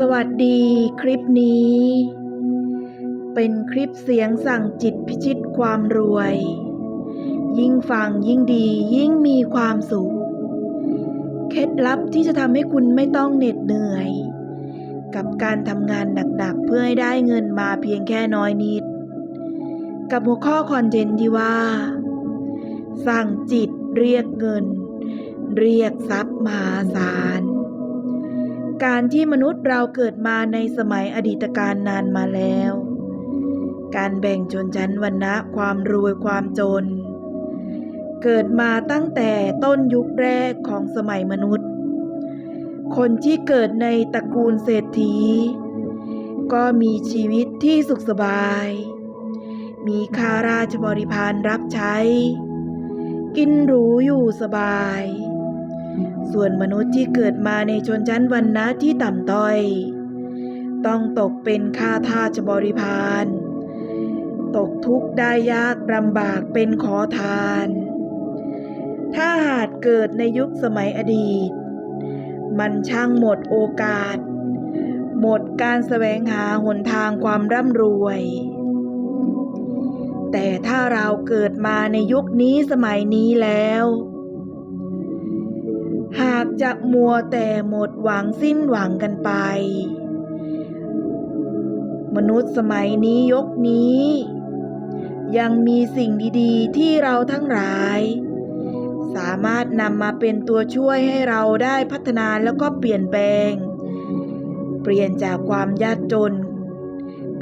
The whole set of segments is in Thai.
สวัสดีคลิปนี้ เป็นคลิปเสียงสั่งจิตพิชิตความรวย ยิ่งฟังยิ่งดียิ่งมีความสุข เคล็ดลับที่จะทำให้คุณไม่ต้องเหน็ดเหนื่อย กับการทำงานหนักๆ เพื่อให้ได้เงินมาเพียงแค่น้อยนิด กับหัวข้อคอนเทนต์ที่ว่า สั่งจิตเรียกเงิน เรียกทรัพย์มหาศาล การที่มนุษย์เราเกิดมาในสมัยอดีตการนานมาแล้ว การแบ่งชนชั้นวรรณะความรวยความจน เกิดมาตั้งแต่ต้นยุคแรกของสมัยมนุษย์ คนที่เกิดในตระกูลเศรษฐี ก็มีชีวิตที่สุขสบาย มีข้าราชบริพารรับใช้ กินหรูอยู่สบาย ส่วนมนุษย์ที่เกิดมาในชนชั้นวรรณะที่ต่ำต้อย ต้องตกเป็นข้าทาสบริพาร ตกทุกข์ได้ยากลำบากเป็นขอทาน ถ้าหากเกิดในยุคสมัยอดีต มันช่างหมดโอกาส หมดการแสวงหาหนทางความร่ำรวย แต่ถ้าเราเกิดมาในยุคนี้สมัยนี้แล้ว หากจะมัวแต่หมดหวังสิ้นหวังกันไป มนุษย์สมัยนี้ยกนี้ ยังมีสิ่งดีๆ ที่เราทั้งหลาย สามารถนำมาเป็นตัวช่วยให้เราได้พัฒนาแล้วก็เปลี่ยนแปลง เปลี่ยนจากความยากจน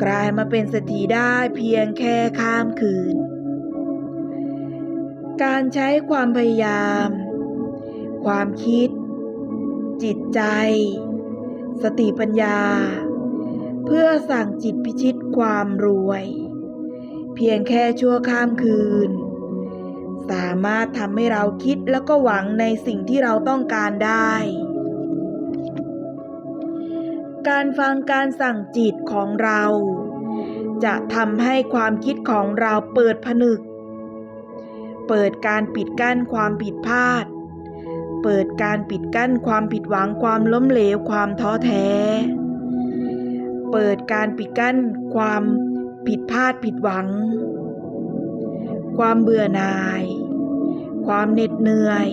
กลายมาเป็นเศรษฐีได้เพียงแค่ข้ามคืน การใช้ความพยายาม ความคิด จิตใจ สติปัญญา เพื่อสั่งจิตพิชิตความรวย เพียงแค่ชั่วข้ามคืน สามารถทำให้เราคิดแล้วก็หวังในสิ่งที่เราต้องการได้ การฟังการสั่งจิตของเรา จะทำให้ความคิดของเราเปิดผนึกเปิดการปิดกั้นความผิดพลาด เปิดการปิดกั้นความผิดหวังความล้มเหลวความท้อแท้ เปิดการปิดกั้นความผิดพลาดผิดหวัง ความเบื่อหน่าย ความเหน็ดเหนื่อย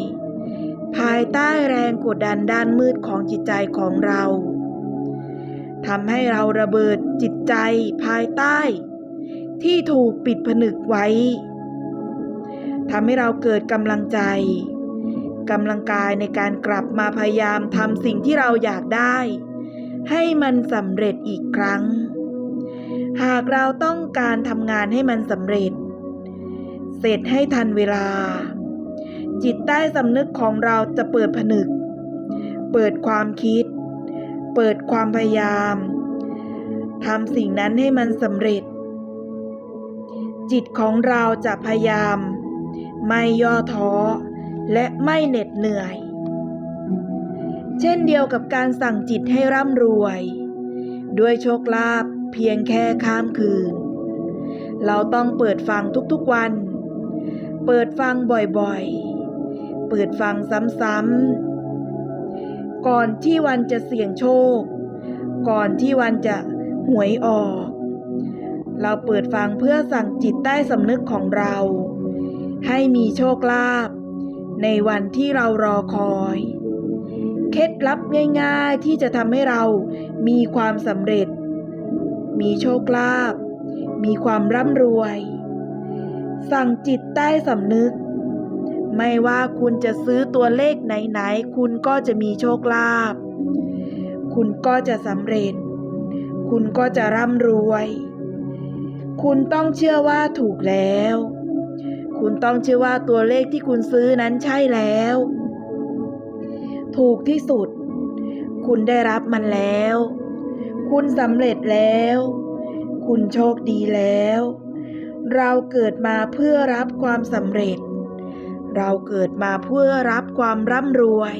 ภายใต้แรงกดดันด้านมืดของจิตใจของเราทำให้เราระเบิดจิตใจภายใต้ ที่ถูกปิดผนึกไว้ทำให้เราเกิดกำลังใจ กำลังกายในการกลับมาพยายามทำสิ่งที่เราอยากได้ ให้มันสำเร็จอีกครั้ง หากเราต้องการทำงานให้มันสำเร็จ เสร็จให้ทันเวลา จิตใต้สำนึกของเราจะเปิดผนึก เปิดความคิด เปิดความพยายามทำสิ่งนั้นให้มันสำเร็จ จิตของเราจะพยายาม ไม่ย่อท้อ และไม่เหน็ดเหนื่อย เช่นเดียวกับการสั่งจิตให้ร่ำรวย ด้วยโชคลาภเพียงแค่ข้ามคืน เราต้องเปิดฟังทุกๆวัน เปิดฟังบ่อยๆ เปิดฟังซ้ำๆ ก่อนที่วันจะเสี่ยงโชค ก่อนที่วันจะหวยออก เราเปิดฟังเพื่อสั่งจิตใต้สำนึกของเรา ให้มีโชคลาภ ในวันที่เรารอคอย เคล็ดลับง่ายๆที่จะทำให้เรามีความสำเร็จ มีโชคลาภมีความร่ำรวย สั่งจิตใต้สำนึก ไม่ว่าคุณจะซื้อตัวเลขไหนๆ คุณก็จะมีโชคลาภคุณก็จะสำเร็จ คุณก็จะร่ำรวย คุณต้องเชื่อว่าถูกแล้ว คุณต้องเชื่อว่าตัวเลขที่คุณซื้อนั้นใช่แล้ว ถูกที่สุด คุณได้รับมันแล้ว คุณสำเร็จแล้ว คุณโชคดีแล้ว เราเกิดมาเพื่อรับความสำเร็จ เราเกิดมาเพื่อรับความร่ำรวย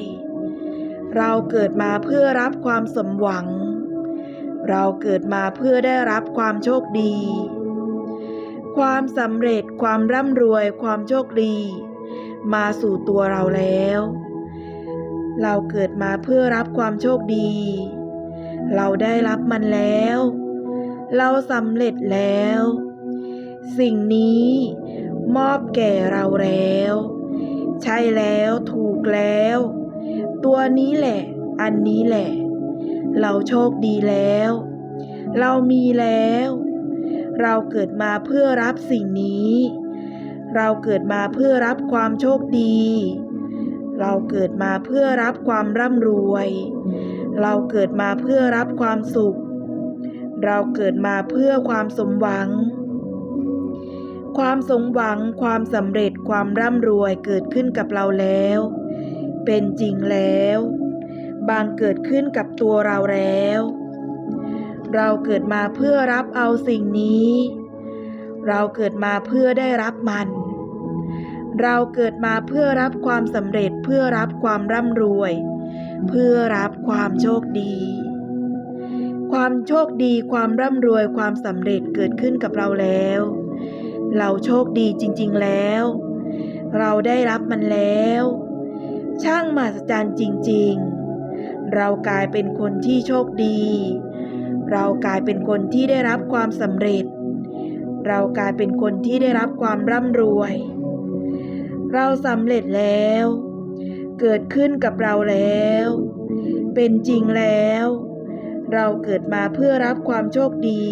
เราเกิดมาเพื่อรับความสมหวัง เราเกิดมาเพื่อได้รับความโชคดี ความสำเร็จความร่ำรวยความโชคดี มาสู่ตัวเราแล้ว เราเกิดมาเพื่อรับความโชคดี เราได้รับมันแล้ว เราสำเร็จแล้ว สิ่งนี้มอบแก่เราแล้ว ใช่แล้วถูกแล้ว ตัวนี้แหละ อันนี้แหละ เราโชคดีแล้ว เรามีแล้ว เราเกิดมาเพื่อรับสิ่งนี้ เราเกิดมาเพื่อรับความโชคดี เราเกิดมาเพื่อรับความร่ำรวย เราเกิดมาเพื่อรับความสุข เราเกิดมาเพื่อความสมหวัง ความสมหวัง ความสำเร็จ ความร่ำรวยเกิดขึ้นกับเราแล้ว เป็นจริงแล้ว บางเกิดขึ้นกับตัวเราแล้ว เราเกิดมาเพื่อรับเอาสิ่งนี้ เราเกิดมาเพื่อได้รับมัน เราเกิดมาเพื่อรับความสำเร็จเพื่อรับความร่ำรวย เพื่อรับความโชคดี ความโชคดีความร่ำรวยความสำเร็จเกิดขึ้นกับเราแล้ว เราโชคดีจริง ๆแล้ว เราได้รับมันแล้ว ช่างมหัศจรรย์จริง ๆ เรากลายเป็นคนที่โชคดี เรากลายเป็นคนที่ได้รับความสำเร็จ เรากลายเป็นคนที่ได้รับความร่ำรวย เราสำเร็จแล้ว เกิดขึ้นกับเราแล้ว เป็นจริงแล้ว เราเกิดมาเพื่อรับความโชคดี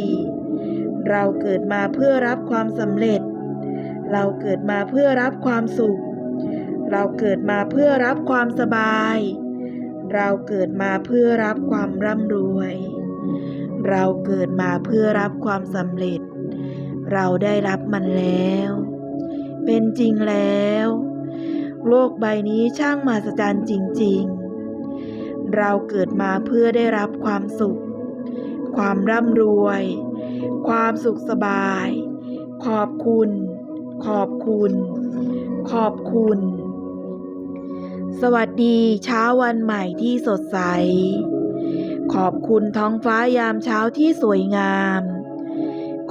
เราเกิดมาเพื่อรับความสำเร็จ เราเกิดมาเพื่อรับความสุข เราเกิดมาเพื่อรับความสบาย เราเกิดมาเพื่อรับความร่ำรวย เราเกิดมาเพื่อรับความสำเร็จ เราได้รับมันแล้ว เป็นจริงแล้ว โลกใบนี้ช่างมหัศจรรย์จริง ๆ เราเกิดมาเพื่อได้รับความสุข ความร่ำรวย ความสุขสบาย ขอบคุณ ขอบคุณ ขอบคุณ สวัสดีเช้าวันใหม่ที่สดใส ขอบคุณท้องฟ้ายามเช้าที่สวยงาม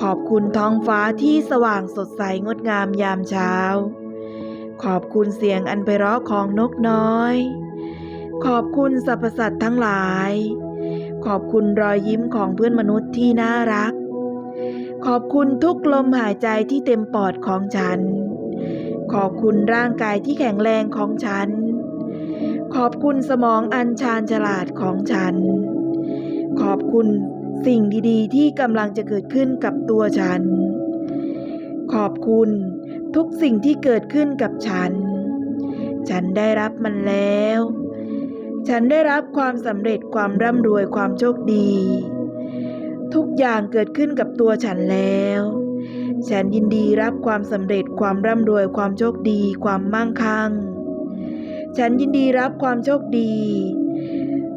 ขอบคุณท้องฟ้าที่สว่างสดใสงดงามยามเช้า ขอบคุณเสียงอันไพเราะของนกน้อย ขอบคุณสรรพสัตว์ทั้งหลาย ขอบคุณรอยยิ้มของเพื่อนมนุษย์ที่น่ารัก ขอบคุณทุกลมหายใจที่เต็มปอดของฉัน ขอบคุณร่างกายที่แข็งแรงของฉันขอบคุณสมองอันชาญฉลาดของฉัน ขอบคุณสิ่งดี ๆ ที่กำลังจะเกิดขึ้นกับตัวฉัน ขอบคุณทุกสิ่งที่เกิดขึ้นกับฉัน ฉันได้รับมันแล้ว ฉันได้รับความสำเร็จความร่ำรวยความโชคดี ทุกอย่างเกิดขึ้นกับตัวฉันแล้ว ฉันยินดีรับความสำเร็จความร่ำรวยความโชคดี ความมั่งคั่ง ฉันยินดีรับความโชคดี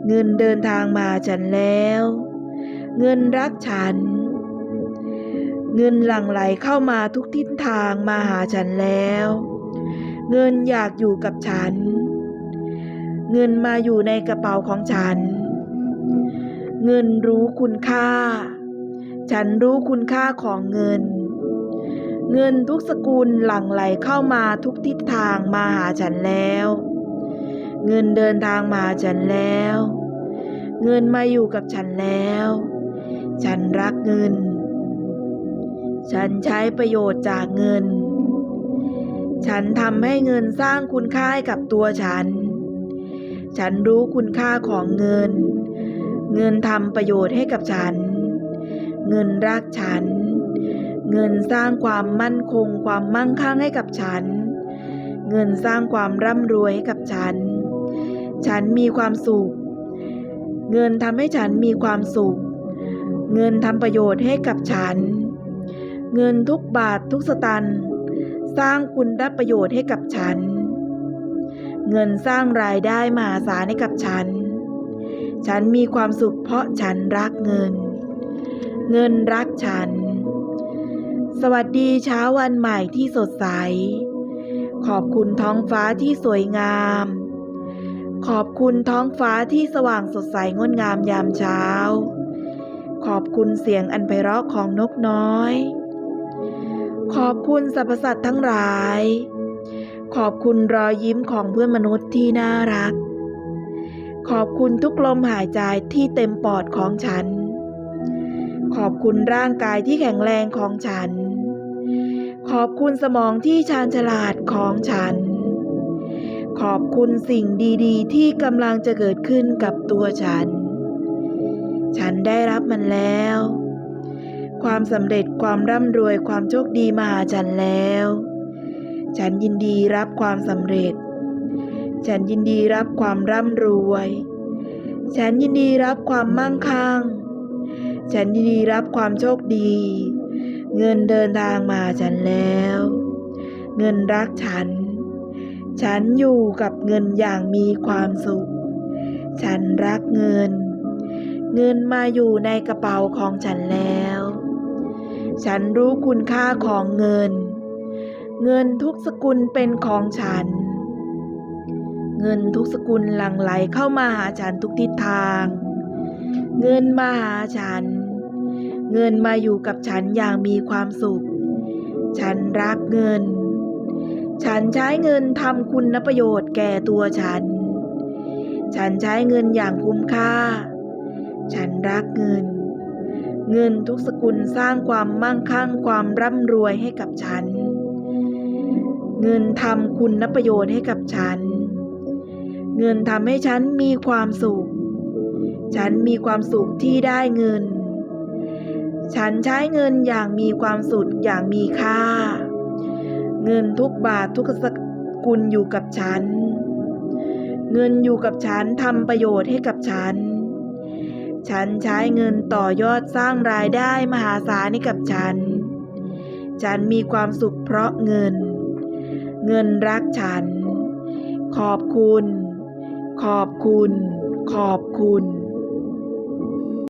เงินเดินทางมาฉันแล้ว เงินรักฉัน เงินหลั่งไหลเข้ามาทุกทิศทางมาหาฉันแล้ว เงินอยากอยู่กับฉัน เงินมาอยู่ในกระเป๋าของฉัน เงินรู้คุณค่า ฉันรู้คุณค่าของเงิน เงินทุกสกุลหลั่งไหลเข้ามาทุกทิศทางมาหาฉันแล้ว เงินเดินทางมาฉันแล้ว เงินมาอยู่กับฉันแล้ว ฉันรักเงิน ฉันใช้ประโยชน์จากเงิน ฉันทำให้เงินสร้างคุณค่าให้กับตัวฉัน ฉันรู้คุณค่าของเงิน เงินทำประโยชน์ให้กับฉัน เงินรักฉัน เงินสร้างความมั่นคงความมั่งคั่งให้กับฉันเงินสร้างความร่ำรวยให้กับฉัน ฉันมีความสุข เงินทำให้ฉันมีความสุข เงินทำประโยชน์ให้กับฉัน เงินทุกบาททุกสตังค์สร้างคุณประโยชน์ให้กับฉัน เงินสร้างรายได้มหาศาลให้กับฉัน ฉันมีความสุขเพราะฉันรักเงิน เงินรักฉัน สวัสดีเช้าวันใหม่ที่สดใส ขอบคุณท้องฟ้าที่สวยงาม ขอบคุณท้องฟ้าที่สว่างสดใสงดงามยามเช้า ขอบคุณเสียงอันไพเราะของนกน้อย ขอบคุณสรรพสัตว์ทั้งหลาย ขอบคุณรอยยิ้มของเพื่อนมนุษย์ที่น่ารัก ขอบคุณทุกลมหายใจที่เต็มปอดของฉัน ขอบคุณร่างกายที่แข็งแรงของฉัน ขอบคุณสมองที่ชาญฉลาดของฉัน ขอบคุณสิ่งดีๆ ที่กำลังจะเกิดขึ้นกับตัวฉัน ฉันได้รับมันแล้ว ความสำเร็จความร่ำรวยความโชคดีมาหาฉันแล้ว ฉันยินดีรับความสำเร็จ ฉันยินดีรับความร่ำรวย ฉันยินดีรับความมั่งคั่ง ฉันยินดีรับความโชคดี เงินเดินทางมาฉันแล้ว เงินรักฉัน ฉันอยู่กับเงินอย่างมีความสุข ฉันรักเงิน เงินมาอยู่ในกระเป๋าของฉันแล้ว ฉันรู้คุณค่าของเงิน เงินทุกสกุลเป็นของฉัน เงินทุกสกุลหลั่งไหลเข้ามาหาฉันทุกทิศทาง เงินมาหาฉัน เงินมาอยู่กับฉันอย่างมีความสุข ฉันรักเงิน ฉันใช้เงินทำคุณประโยชน์แก่ตัวฉัน ฉันใช้เงินอย่างคุ้มค่า ฉันรักเงิน เงินทุกสกุลสร้างความมั่งคั่งความร่ำรวยให้กับฉัน เงินทำคุณประโยชน์ให้กับฉัน เงินทำให้ฉันมีความสุข ฉันมีความสุขที่ได้เงิน ฉันใช้เงินอย่างมีความสุขอย่างมีค่า เงินทุกบาททุกสกุลอยู่กับฉัน เงินอยู่กับฉันทำประโยชน์ให้กับฉัน ฉันใช้เงินต่อยอดสร้างรายได้มหาศาลให้กับฉัน ฉันมีความสุขเพราะเงิน เงินรักฉัน ขอบคุณ ขอบคุณ ขอบคุณ